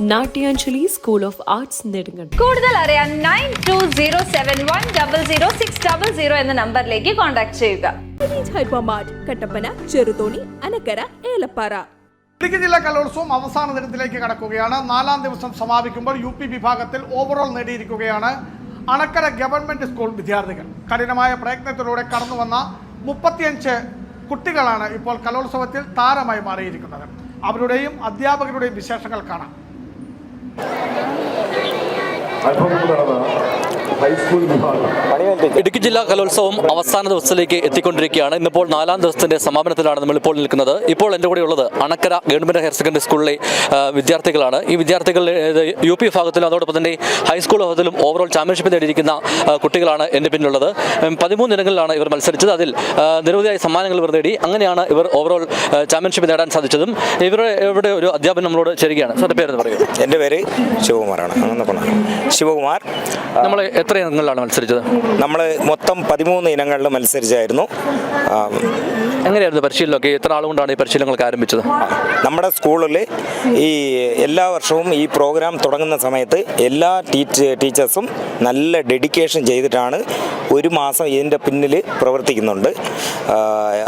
Natyanjali school of arts നെടുങ്ങൾ കൂടുതൽ അറിയാൻ nine two zero seven one double zero six double zero എന്ന നമ്പറിലേക്ക് contact ചെയ്യുക. കട്ടപ്പന ചെറുതോണി അനക്കര ഏലപ്പാറ. ഇടുക്കി ജില്ലാ കലോത്സവം അവസാന ദിനത്തിലേക്ക് കടക്കുകയാണ്. നാലാം ദിവസം സമാപിക്കുമ്പോൾ യു പി വിഭാഗത്തിൽ ഓവറോൾ നേടിയിരിക്കുകയാണ് അണക്കര ഗവൺമെന്റ് സ്കൂൾ വിദ്യാർത്ഥികൾ. കഠിനമായ പ്രയത്നത്തിലൂടെ കടന്നു വന്ന മുപ്പത്തിയഞ്ച് കുട്ടികളാണ് ഇപ്പോൾ കലോത്സവത്തിൽ താരമായി മാറിയിരിക്കുന്നത്. അവരുടെയും അധ്യാപകരുടെയും വിശേഷങ്ങൾ കാണാം. 알파벳보다 하나 ഹൈസ്കൂൾ ഇടുക്കി ജില്ലാ കലോത്സവം അവസാന ദിവസത്തിലേക്ക് എത്തിക്കൊണ്ടിരിക്കുകയാണ്. ഇന്നിപ്പോൾ നാലാം ദിവസത്തിന്റെ സമാപനത്തിലാണ് നമ്മൾ ഇപ്പോൾ നിൽക്കുന്നത്. ഇപ്പോൾ എന്റെ കൂടെ ഉള്ളത് അണക്കര ഗവൺമെന്റ് ഹയർ സെക്കൻഡറി സ്കൂളിലെ വിദ്യാർത്ഥികളാണ്. ഈ വിദ്യാർത്ഥികൾ യു പി വിഭാഗത്തിലും അതോടൊപ്പം തന്നെ ഹൈസ്കൂൾ വിഭാഗത്തിലും ഓവറോൾ ചാമ്പ്യൻഷിപ്പ് നേടിയിരിക്കുന്ന കുട്ടികളാണ് എന്റെ പിന്നിലുള്ളത്. പതിമൂന്ന് ഇനങ്ങളിലാണ് ഇവർ മത്സരിച്ചത്. അതിൽ നിരവധിയായ സമ്മാനങ്ങൾ ഇവർ നേടി. അങ്ങനെയാണ് ഇവർ ഓവറോൾ ചാമ്പ്യൻഷിപ്പ് നേടാൻ സാധിച്ചതും. ഇവരുടെ ഇവരുടെ ഒരു അധ്യാപനം നമ്മളോട് ചേരുകയാണ്. സാറിന്റെ പേര് പറയൂ എന്റെ പേര് ശിവകുമാറാണ്. ശിവകുമാർ നമ്മൾ എത്ര ഇനങ്ങളിലാണ് മത്സരിച്ചത്? നമ്മൾ മൊത്തം പതിമൂന്ന് ഇനങ്ങളിൽ മത്സരിച്ചായിരുന്നു. എങ്ങനെയായിരുന്നു പരിശീലനമൊക്കെ? എത്ര ആളുകൊണ്ടാണ് ഈ പരിശീലനങ്ങളൊക്കെ ആരംഭിച്ചത്? നമ്മുടെ സ്കൂളിൽ ഈ എല്ലാ വർഷവും ഈ പ്രോഗ്രാം തുടങ്ങുന്ന സമയത്ത് എല്ലാ ടീച്ച ടീച്ചേഴ്സും നല്ല ഡെഡിക്കേഷൻ ചെയ്തിട്ടാണ് ഒരു മാസം ഇതിന്റെ പിന്നിൽ പ്രവർത്തിക്കുന്നുണ്ട്.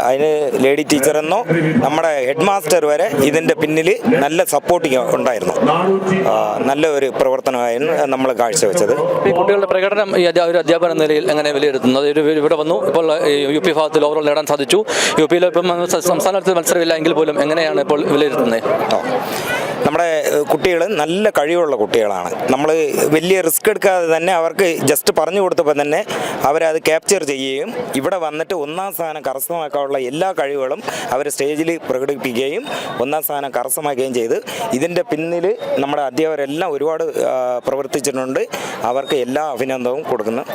അതിന് ലേഡി ടീച്ചറെന്നോ നമ്മുടെ ഹെഡ് മാസ്റ്റർ വരെ ഇതിന്റെ പിന്നിൽ നല്ല സപ്പോർട്ടിങ് ഉണ്ടായിരുന്നു. നല്ല ഒരു പ്രവർത്തനമായിരുന്നു നമ്മൾ കാഴ്ചവെച്ചത്. കുട്ടികളുടെ പ്രകടനം ഈ ഒരു അധ്യാപന നിലയിൽ എങ്ങനെ വിലയിരുത്തുന്നത് ഇവിടെ വന്നു. ഇപ്പോൾ യു പി ഭാഗത്തിൽ ഓവറോൾ നേടാൻ സാധിച്ചു. യു പിയിൽ ഇപ്പം സംസ്ഥാനത്ത് മത്സരമില്ല എങ്കിൽ പോലും എങ്ങനെയാണ് ഇപ്പോൾ വിലയിരുത്തുന്നത്? നമ്മുടെ കുട്ടികൾ നല്ല കഴിവുള്ള കുട്ടികളാണ്. നമ്മൾ വലിയ റിസ്ക് എടുക്കാതെ തന്നെ അവർക്ക് ജസ്റ്റ് പറഞ്ഞു കൊടുത്തപ്പോൾ തന്നെ അവരത് ക്യാപ്ചർ ചെയ്യുകയും ഇവിടെ വന്നിട്ട് ഒന്നാം സ്ഥാനം കരസ്ഥമാക്കാനുള്ള എല്ലാ കഴിവുകളും അവർ സ്റ്റേജിൽ പ്രകടിപ്പിക്കുകയും ഒന്നാം സ്ഥാനം കരസ്ഥമാക്കുകയും ചെയ്ത് ഇതിന്റെ പിന്നിൽ നമ്മുടെ അധ്യാപകരെല്ലാം ഒരുപാട് പ്രവർത്തിച്ചിട്ടുണ്ട്. അവർക്ക് എല്ലാ അഭിനന്ദനവും കൊടുക്കുന്നു.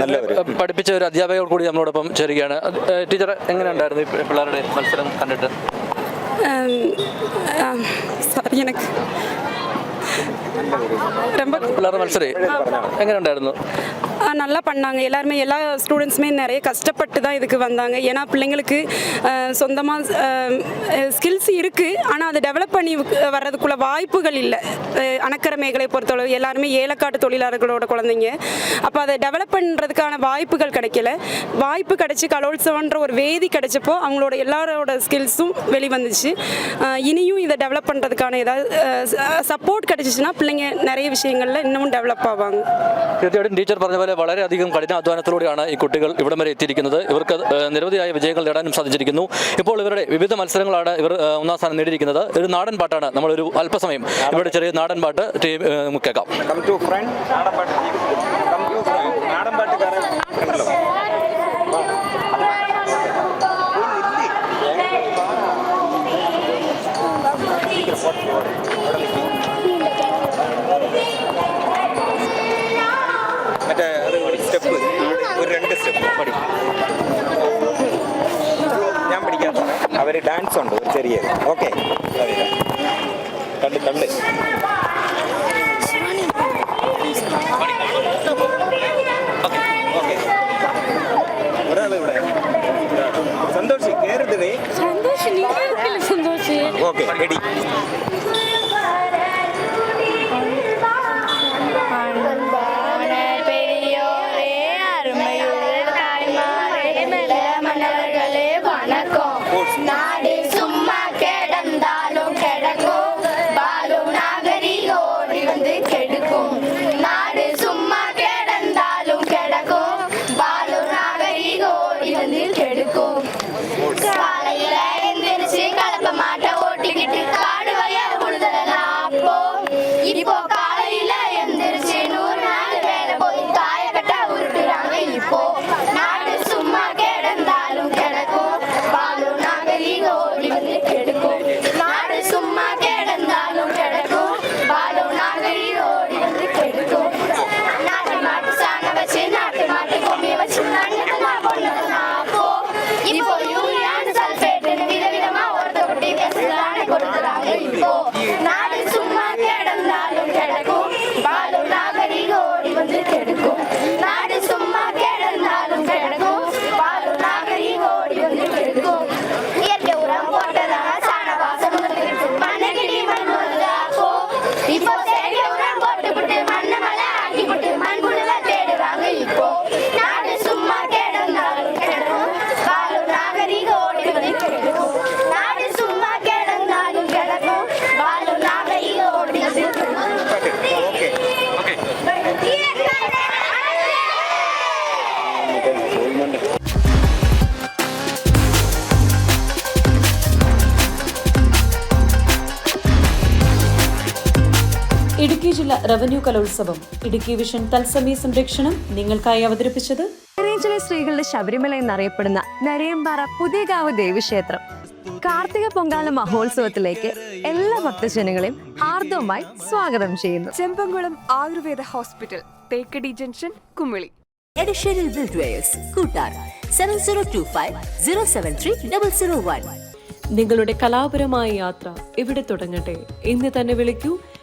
നല്ല പഠിപ്പിച്ച ഒരു അധ്യാപകർ കൂടി നമ്മളോടൊപ്പം ചേരുകയാണ്. ടീച്ചർ എങ്ങനെയുണ്ടായിരുന്നു പിള്ളേരുടെ മത്സരം കണ്ടിട്ട്? സാറി എനിക്ക് പിള്ളേരുടെ മത്സരം എങ്ങനെ ഉണ്ടായിരുന്നു? நல்லா பண்ணாங்க எல்லாருமே எல்லா ஸ்டூடெண்ட்ஸுமே நிறைய கஷ்டப்பட்டு தான் இதுக்கு வந்தாங்க ஏன்னா பிள்ளைங்களுக்கு சொந்தமாக ஸ்கில்ஸ் இருக்குது ஆனால் அதை டெவலப் பண்ணி வு- வர்றதுக்குள்ள வாய்ப்புகள் இல்லை அணக்கர மேகலை பொறுத்தளவு எல்லாருமே ஏலக்காட்டு தொழிலாளர்களோட குழந்தைங்க அப்போ அதை டெவலப் பண்ணுறதுக்கான வாய்ப்புகள் கிடைக்கல வாய்ப்பு கிடைச்சி கலோத்சவன்ற ஒரு வேதி கிடைச்சப்போ அவங்களோட எல்லாரோட ஸ்கில்ஸும் வெளிவந்துச்சு ஆ, இனியும் இதை டெவலப் பண்ணுறதுக்கான ஏதாவது சப்போர்ட் கிடைச்சிச்சுன்னா பிள்ளைங்க நிறைய விஷயங்களில் இன்னமும் டெவலப் ஆவாங்க തീർച്ചയായിട്ടും ടീച്ചർ പറഞ്ഞ പോലെ വളരെയധികം കഠിനാധ്വാനത്തിലൂടെയാണ് ഈ കുട്ടികൾ ഇവിടം വരെ എത്തിയിരിക്കുന്നത്. ഇവർക്ക് നിരവധിയായ വിജയങ്ങൾ നേടാനും സാധിച്ചിരിക്കുന്നു. ഇപ്പോൾ ഇവരുടെ വിവിധ മത്സരങ്ങളാണ് ഇവർ ഒന്നാം സ്ഥാനം നേടിയിരിക്കുന്നത്. ഒരു നാടൻ പാട്ടാണ് നമ്മളൊരു അല്പസമയം ഇവിടെ ചെറിയ നാടൻ പാട്ട് കേൾക്കാം. ഡാൻസ് ഉണ്ട് ഒരു ചെറിയ ഓക്കെ കണ്ട് കണ്ട്. ഓക്കെ ഒരാൾ ഇവിടെ. സന്തോഷ് ഓക്കെ റെഡി கிடக்கும் நாடு சும்மா கிடந்தாலும் கிடக்கும். வாழும் நாகரிக ஓடி வந்து கிடக்கும். இயற்கை உரம் போட்டதான சாணவாசம் மண்ணுக்கிடி மண் வந்து அப்போ இப்போ செயற்கை உரம் போட்டுவிட்டு மண்ணு மலை ஆக்கிவிட்டு மண்புழுவை தேடுவாங்க இப்போ. நாடு சும்மா கிடந்தாலும் கிடக்கும். வாழும் நாகரிக ஓடி வந்து கிடக்கும். நாடு சும்மா கிடந்தாலும் கிடக்கும். வாழும் நாகரிக ஓடி வந்து கிடக்கும். ജില്ലാതല റവന്യൂ കലോത്സവം. ഇടുക്കി വിഷൻ തത്സമയ സംരക്ഷണം നിങ്ങൾക്കായി അവതരിപ്പിച്ചത് ഹൈറേഞ്ചിലെ സ്ത്രീകളുടെ ശബരിമല എന്നറിയപ്പെടുന്ന നരയമ്പാറ പുതിയകാവ് ദേവീക്ഷേത്രം. കാർത്തിക പൊങ്കാല മഹോത്സവത്തിലേക്ക് എല്ലാ ഭക്തജനങ്ങളെയും ആർദ്രമായി സ്വാഗതം ചെയ്യുന്നു. Chempankulam Ayurveda hospital Thekkady junction Kumily. Additional buildwares Koottar seven zero two five zero seven three double zero one നിങ്ങളുടെ കലാപരമായ യാത്ര ഇവിടെ തുടങ്ങട്ടെ. ഇന്ന് തന്നെ വിളിക്കൂ